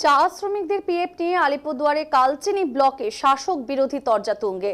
চা শ্রমিকদের পিএফ নিয়ে আলিপুরদুয়ারে কালচিনি ব্লকে শাসক বিরোধী তরজা তুঙ্গে।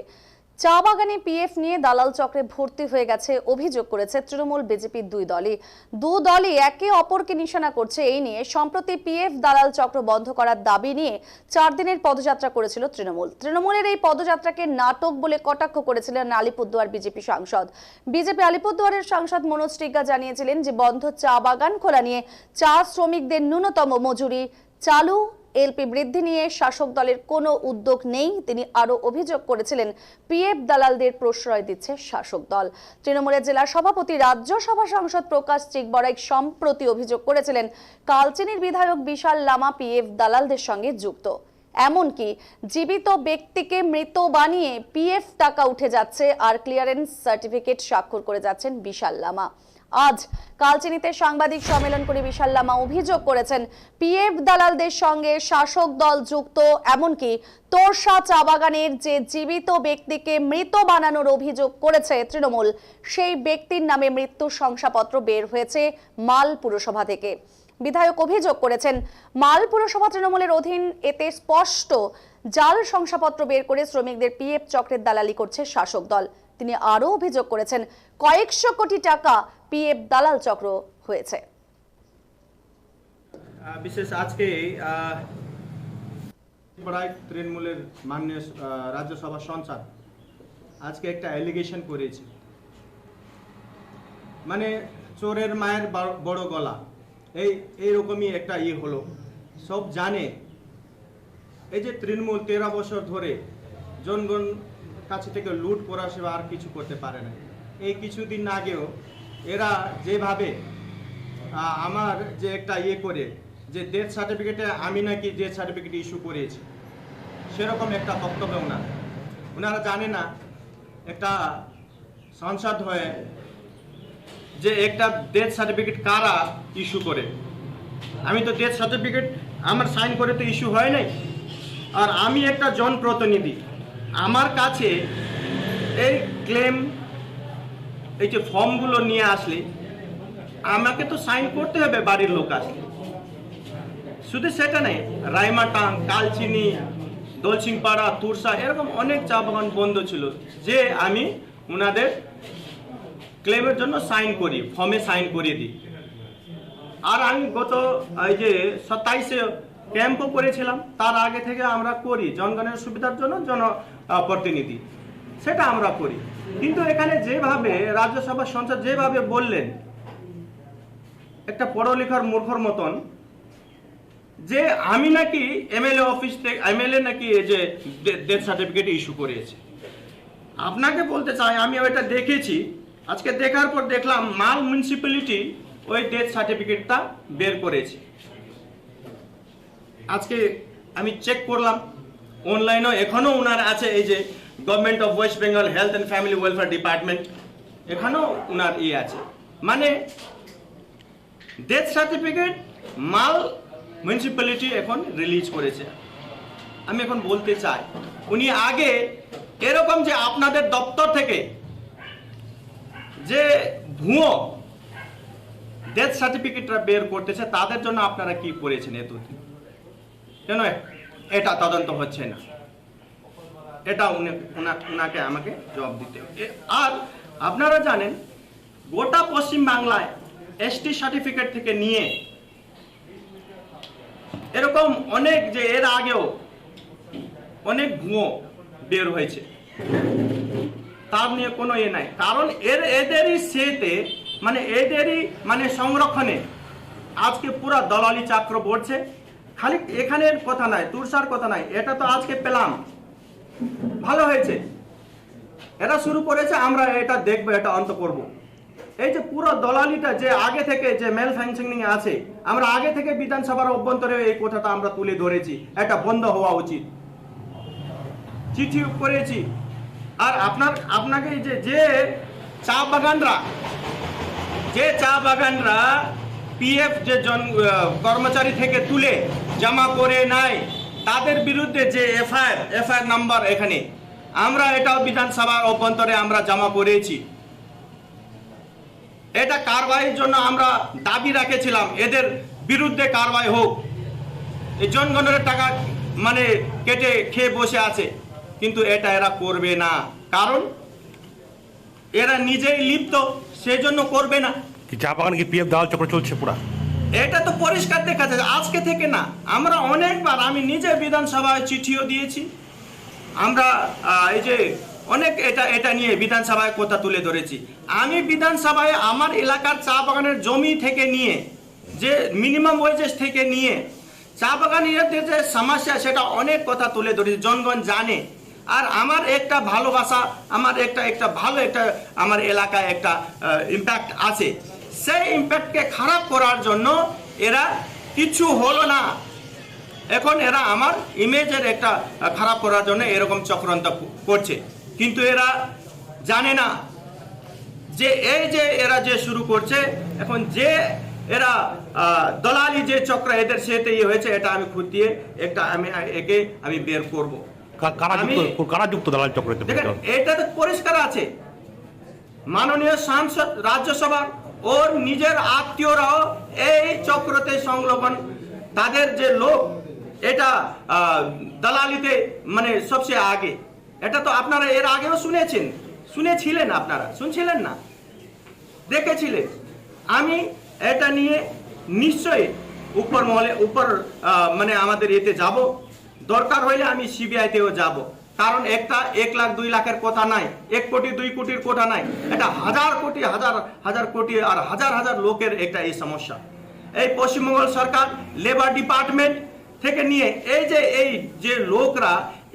চা বাগানে পিএফ নিয়ে দালাল চক্রে ভর্তি হয়ে গেছে অভিযোগ করেছে তৃণমূল বিজেপির দুই দলই। দু দলই একে অপরকে নিশানা করছে এই নিয়ে। সম্প্রতি পিএফ দালাল চক্র বন্ধ করার দাবি নিয়ে চার দিনের পদযাত্রা করেছিল তৃণমূল। তৃণমূলের এই পদযাত্রাকে নাটক বলে কটাক্ষ করেছিলেন আলিপুরদুয়ার বিজেপি সাংসদ। বিজেপি আলিপুরদুয়ারের সাংসদ মনোজ টিগ্গা জানিয়েছিলেন যে বন্ধ চা বাগান খোলা নিয়ে চা শ্রমিকদের ন্যূনতম মজুরি চালু এলপি বৃদ্ধি নিয়ে শাসক দলের কোনো উদ্যোগ নেই। তিনি আরও অভিযোগ করেছিলেন, পিএফ দালালদের প্রশ্রয় দিচ্ছে শাসক দল। তৃণমূলের জেলা সভাপতি, রাজ্যসভা সাংসদ প্রকাশ চিকবরাই সম্প্রতি অভিযোগ করেছিলেন, কালচিনির বিধায়ক বিশাল লামা পিএফ দালালদের সঙ্গে যুক্ত। এমনকি জীবিত ব্যক্তিকে মৃত বানিয়ে পিএফ টাকা উঠে যাচ্ছে আর ক্লিয়ারেন্স সার্টিফিকেট স্বাক্ষর করে যাচ্ছেন বিশাল লামা। আজ কালচিনিতে সাংবাদিক সম্মেলন করে বিশাল লামা অভিযোগ করেছেন, পিএফ দালালদের সঙ্গে শাসক দল যুক্ত, এমনকি তোরসা চা বাগানের যে জীবিত ব্যক্তিকে মৃত বানানোর অভিযোগ করেছে তৃণমূল, সেই ব্যক্তির নামে মৃত্যু শংসাপত্র বের হয়েছে মাল পুরসভা থেকে। বিধায়ক অভিযোগ করেছেন, মাল পুরসভা তৃণমূলের অধীন এতে স্পষ্ট জাল শংসাপত্র বের করে শ্রমিকদের পিএফ চক্রের দালালি করছে শাসক দল। তিনি আরও অভিযোগ করেছেন, কয়েকশো কোটি টাকা পিএফ দালাল চক্র হয়েছে। বিশেষ আজকে তৃণমূলের মাননীয় রাজ্যসভা সংসদ আজকে একটা অ্যালিগেশন করেছে। মানে চোরের মায়ের বড় গলা। এই, এইরকমই একটা ইয়ে হলো। সব জানে। এই যে তৃণমূল তেরো বছর ধরে জনগণ কাছে থেকে লুট করা সেবা আর কিছু করতে পারে না। এই কিছুদিন আগেও এরা যেভাবে আমার যে একটা ইয়ে করে যে ডেথ সার্টিফিকেটে আমি নাকি ডেথ সার্টিফিকেট ইস্যু করেছি, সেরকম একটা বক্তব্য ওনার। ওনারা জানে না, একটা সংসদ হয়ে যে একটা ডেথ সার্টিফিকেট কারা ইস্যু করে। আমি তো ডেথ সার্টিফিকেট আমার সাইন করে তো ইস্যু হয় নাই। আর আমি একটা জনপ্রতিনিধি, আমার কাছে এই ক্লেম এই যে ফর্মগুলো নিয়ে আসলে আমাকে তো সাইন করতে হবে বাড়ির লোক আসলে। শুধু সেটা নেই রাইমাটাং কালচিনি দলসিংপাড়া তুরসা এরকম অনেক চা বাগান বন্ধ ছিল যে আমি ওনাদের ক্লেমের জন্য সাইন করি ফর্মে সাইন করিয়ে দিই। আর আমি গত এই যে সাতাইশে ক্যাম্পও করেছিলাম তার আগে থেকে আমরা করি জনগণের সুবিধার জন্য জন আহ, প্রতিনিধি। সেটা আমরা করি। কিন্তু এখানে যেভাবে রাজ্যসভা সংসদ যেভাবে বললেন, একটা পড়ালেখার মূর্খর মতন, যে আমি নাকি এমএলএ অফিস থেকে, এমএলএ নাকি এই যে ডেথ সার্টিফিকেট ইস্যু করেছি। আপনাকে বলতে চাই, আমি ওইটা দেখেছি। আজকে দেখার পর দেখলাম মাল মিউনিসিপ্যালিটি ওই ডেথ সার্টিফিকেটটা বের করেছে। আজকে আমি চেক করলাম অনলাইনেও এখনও ওনার আছে এই যে government of West Bengal health and family welfare department এখানেও ওনার ইয়ে আছে। মানে ডেথ সার্টিফিকেট মাল মিউনিসিপ্যালিটি এখন রিলিজ করেছে। আমি এখন বলতে চাই, উনি আগে এরকম যে আপনাদের দপ্তর থেকে যে ভুয়ো ডেথ সার্টিফিকেটটা বের করতেছে, তাদের জন্য আপনারা কি করেছেন এতদিন? কেন এটা তদন্ত হচ্ছে না? এটা উনাকে আমাকে জবাব দিতে হবে। আর আপনারা জানেন, গোটা পশ্চিম বাংলায় এসটি সার্টিফিকেট থেকে নিয়ে এরকম অনেক যে এর আগেও অনেক ভুয়ো বের হয়েছে। তার নিয়ে কোনো এ নাই। কারণ এর, এদেরই সেতে মানে এদেরই মানে সংরক্ষণে আজকে পুরো দলালি চাক্র পড়ছে। খালি এখানের কথা নাই, তুরসার কথা নাই। এটা তো আজকে পেলাম। ভালো হয়েছে। এটা শুরু করেছে, আমরা এটা দেখব, এটা অন্ত করব। এই যে পুরো দলালিটা যে আগে থেকে যে মেল ফ্যাংশনিং আছে, আমরা আগে থেকে বিধানসভার অভ্যন্তরে এই কথাটা আমরা তুলে ধরেছি। এটা বন্ধ হওয়া উচিত। চিঠি করেছি। আর আপনার, আপনাকে যে যে চা বাগানরা, যে চা বাগানরা পিএফ যে জন কর্মচারী থেকে তুলে জমা করে নাই তাদের বিরুদ্ধে যে এফআইআর এফআইআর নাম্বার এখানে, আমরা এটাও বিধানসভার অভ্যন্তরে আমরা জমা করেছি। এটা কারবাইয়ের জন্য আমরা দাবি রাখেছিলাম, এদের বিরুদ্ধে কারবাই হোক। জনগণের টাকা মানে কেটে খেয়ে বসে আছে, কিন্তু এটা এরা করবে না। কারণ এরা নিজেই লিপ্ত, সেজন্য করবে না। চা বাগানে কি পিএফ দালাল চক্র চলছে পুরা? এটা তো পরিষ্কার দেখা যাচ্ছে আজকে থেকে না। আমরা অনেকবার, আমি নিজে বিধানসভায় চিঠিও দিয়েছি। আমরা এই যে অনেক এটা এটা নিয়ে বিধানসভায় কথা তুলে ধরেছি। আমি বিধানসভায় আমার এলাকার চা বাগানের জমি থেকে নিয়ে, যে মিনিমাম ওয়েজেস থেকে নিয়ে, চা বাগানিয়াদের যে সমস্যা, সেটা অনেক কথা তুলে ধরেছি, জনগণ জানে। আর আমার একটা ভালোবাসা, আমার একটা একটা ভালো একটা, আমার এলাকায় একটা ইম্প্যাক্ট আছে। সেই ইম্প্যাক্টকে খারাপ করার জন্য এরা কিছু হলো না। এখন এরা আমার ইমেজের একটা খারাপ করার জন্য এরকম চক্রান্ত করছে। কিন্তু এরা জানে না যে এই যে এরা যে শুরু করছে এখন যে এরা দলালি যে চক্র এদের সেতে ইয়ে হয়েছে এটা আমি খুঁটিয়ে একটা আমি একে আমি বের করব। কারা যুক্ত দালাল এটা তো পরিষ্কার আছে। মাননীয় সাংসদ রাজ্যসভা ওর নিজের আত্মীয়রাও এই চক্রতে সংলগ্ন। তাদের যে লোক এটা দালালিতে মানে সবচেয়ে আগে। এটা তো আপনারা এর আগেও শুনেছেন। শুনেছিলেন আপনারা? শুনছিলেন না? দেখেছিলেন? আমি এটা নিয়ে নিশ্চয়ই উপর মহলে উপর মানে আমাদের এতে যাব। দরকার হইলে আমি সিবিআইতেও যাব। কারণ একটা এক লাখ দুই লাখের কথা নাই, এক কোটি দুই কোটির কথা নাই, এটা হাজার কোটি, হাজার হাজার কোটি আর হাজার হাজার লোকের একটা এই সমস্যা। এই পশ্চিমবঙ্গ সরকার লেবার ডিপার্টমেন্ট থেকে নিয়ে এই যে এই যে লোকরা,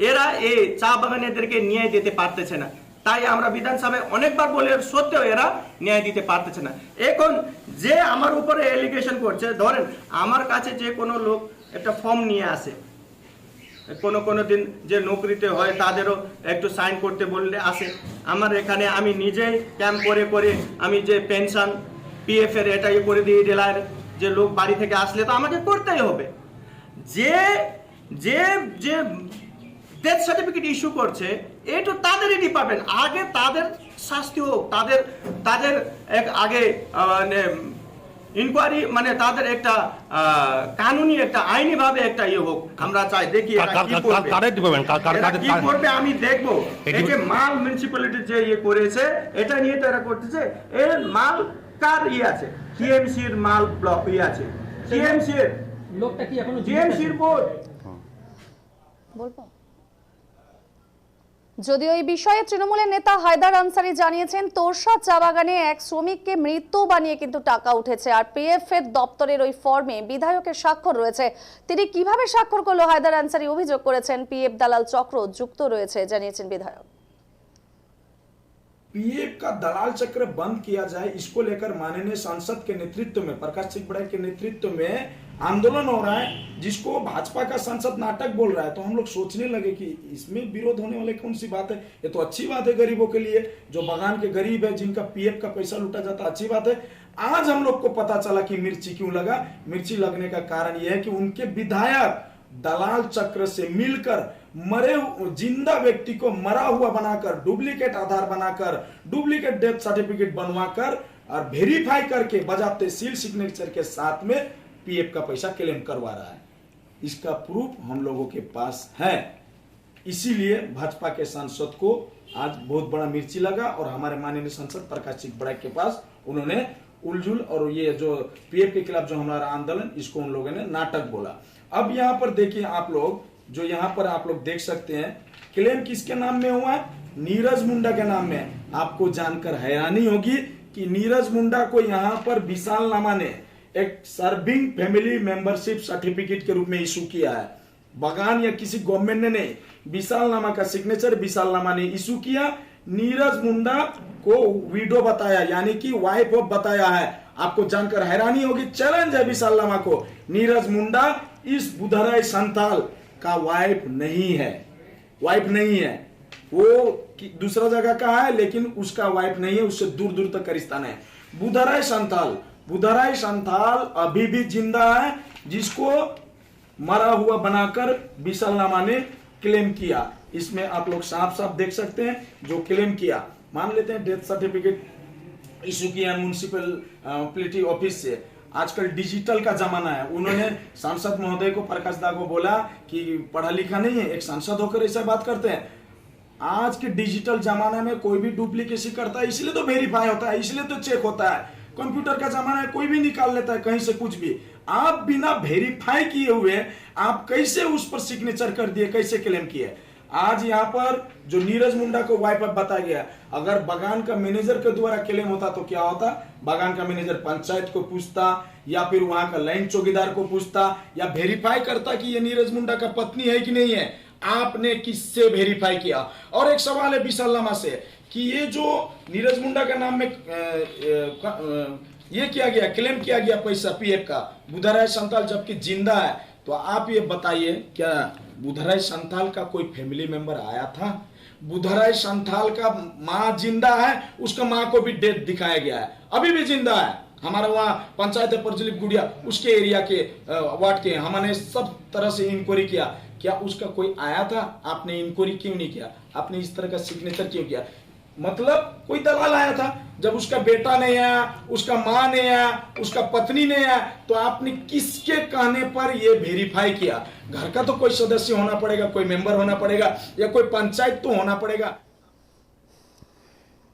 এরা এই চা বাগানেদেরকে নিয়ে যেতে পারতেছে না। তাই আমরা বিধানসভায় অনেকবার বলে সত্ত্বেও এরা ন্যায় দিতে পারতেছে না। এখন যে আমার উপরে এলিগেশন করছে, ধরেন আমার কাছে যে কোনো লোক একটা ফর্ম নিয়ে আসে কোনো কোনো দিন যে নৌকরিতে হয় তাদেরও একটু সাইন করতে বললে আসে। আমার এখানে আমি নিজেই ক্যাম্প করে করে আমি যে পেনশন পিএফ এর এটা ইয়ে করে দিই রেলার যে লোক বাড়ি থেকে আসলে তো আমাকে করতেই হবে। যে যে যে ডেথ সার্টিফিকেট ইস্যু করছে এটা তাদেরই ডিপার্টমেন্ট আগে তাদের শাস্তি হোক, তাদের তাদের এক আগে ইনকোয়ারি মানে তাদের একটা কানুনি একটা আইনি ভাবে একটা ইয়ে হোক আমরা চাই দেখি কি করবে। এরা আমি দেখব। এই যে মাল মিউনিসিপ্যালিটি যে ইয়ে করেছে এটা নিয়ে তারা করতেছে এর মাল কার ইয়ে আছে? টিএমসির মাল ব্লক ইয়ে আছে। টিএমসির লোকটা কি এখনও আছে? টিএমসির বোর্ড বলব? যদিও এই বিষয়ে তৃণমূলের নেতা হায়দার আনসারি জানিয়েছেন তোরসা চা বাগানে এক শ্রমিককে মৃত্যু বানিয়ে কিন্তু টাকা উঠেছে আর পিএফ এর দপ্তরের ওই ফর্মে বিধায়কের স্বাক্ষর রয়েছে তিনি কিভাবে স্বাক্ষর করলো হায়দার আনসারি অভিযোগ করেছেন পিএফ দালাল চক্র যুক্ত রয়েছে জানিয়েছেন বিধায়ক पीएफ का दलाल चक्र बंद किया जाए इसको लेकर माननीय सांसद के नेतृत्व में प्रकाश सिंह बड़े के नेतृत्व में आंदोलन हो रहा है, जिसको भाजपा का सांसद नाटक बोल रहा है तो हम लोग सोचने लगे कि इसमें विरोध होने वाली कौन सी बात है? ये तो अच्छी बात है गरीबों के लिए, जो बगान के गरीब है, जिनका पीएफ का पैसा लूटा जाता है अच्छी बात है। आज हम लोग को पता चला कि मिर्ची क्यों लगा? मिर्ची लगने का कारण यह है कि उनके विधायक दलाल चक्र से मिलकर मरे ज़िंदा व्यक्ति को मरा हुआ बनाकर, डुप्लीकेट आधार बनाकर, डुप्लीकेट डेथ सर्टिफिकेट बनवाकर और वेरीफाई करके, बजाते सील सिग्नेचर के साथ में पीएफ का पैसा क्लेम करवा रहा है। इसका प्रूफ हम लोगों के पास है। इसीलिए भाजपा के सांसद को आज बहुत बड़ा मिर्ची लगा और हमारे माननीय सांसद प्रकाश सिंह बड़ाई के पास उन्होंने उलझुल और ये जो पीएफ के खिलाफ जो हमारा आंदोलन, इसको उन लोगों ने नाटक बोला। अब यहाँ पर देखिए आप लोग, जो यहाँ पर आप लोग देख सकते हैं क्लेम किसके नाम में हुआ है? नीरज मुंडा के नाम में। आपको जानकर हैरानी होगी कि नीरज मुंडा को यहाँ पर विशाल नामा ने एक सर्विंग फैमिली मेंबरशिप सर्टिफिकेट के रूप में इशू किया है। बगान या किसी गवर्नमेंट ने नहीं विशाल नामा का सिग्नेचर विशाल नामा ने इशू किया। नीरज मुंडा को विडो बताया, यानी कि वाइफ ऑफ़ बताया है। आपको जानकर हैरानी होगी चैलेंज है विशाल नामा को। नीरज मुंडा इस बुधराय संताल का वाइफ नहीं है। वाइफ नहीं है। वो दूसरा जगह का है, लेकिन उसका वाइफ नहीं है, उससे दूर दूर तक का रिश्ता है। बुधराय संताल बुधराय संताल अभी भी ज़िंदा है, जिसको मरा हुआ बनाकर विशालनामा ने क्लेम किया। इसमें आप लोग साफ़ साफ़ देख सकते हैं जो क्लेम किया। मान लेते हैं डेथ सर्टिफिकेट इशू किया म्यूनसिपल प्लिटी ऑफ़िस से। आजकल डिजिटल का जमाना है। उन्होंने सांसद महोदय को प्रकाश दा को बोला कि पढ़ा लिखा नहीं है, एक सांसद होकर ऐसा बात करते हैं। आज के डिजिटल जमाने में कोई भी डुप्लीकेसी करता है, इसलिए तो वेरीफाई होता है, इसलिए तो चेक होता है। कंप्यूटर का जमाना है, कोई भी निकाल लेता है, कहीं से कुछ भी। आप बिना वेरीफाई किए हुए, आप कैसे उस पर सिग्नेचर कर दिए, कैसे क्लेम किए? आज यहाँ पर जो नीरज मुंडा को वाइफ बताया गया, अगर बगान का मैनेजर के द्वारा क्लेम होता तो क्या होता? बगान का मैनेजर पंचायत को पूछता, या फिर वहाँ का लाइन चौकीदार को पूछता, या वेरीफाई करता कि ये नीरज मुंडा का पत्नी है कि नहीं है? आपने किससे वेरीफाई किया? और एक सवाल है विशाल लामा से कि ये जो नीरज मुंडा का नाम में ये किया गया, क्लेम किया गया पैसा पीएफ का, बुधराय संताल जबकि ज़िंदा है तो आप ये बताइए, क्या बुधराय संताल का कोई फैमिली मेंबर आया था? बुधराय संथाल का माँ ज़िंदा है, उसका माँ को भी डेथ दिखाया गया है। अभी भी ज़िंदा है। हमारा वहाँ पंचायत है प्रज्वलित गुड़िया, उसके एरिया के वार्ड के हमने सब तरह से इंक्वायरी किया। क्या उसका कोई आया था? आपने इंक्वायरी क्यों नहीं किया? आपने इस तरह का सिग्नेचर क्यों किया? मतलब कोई दलाल आया था, जब उसका बेटा नहीं आया उसका माँ नहीं आया उसका पत्नी नहीं आया तो आपने किसके कहने पर यह वेरीफाई किया? घर का तो कोई सदस्य होना पड़ेगा, कोई मेंबर होना पड़ेगा, या कोई पंचायत तो होना पड़ेगा।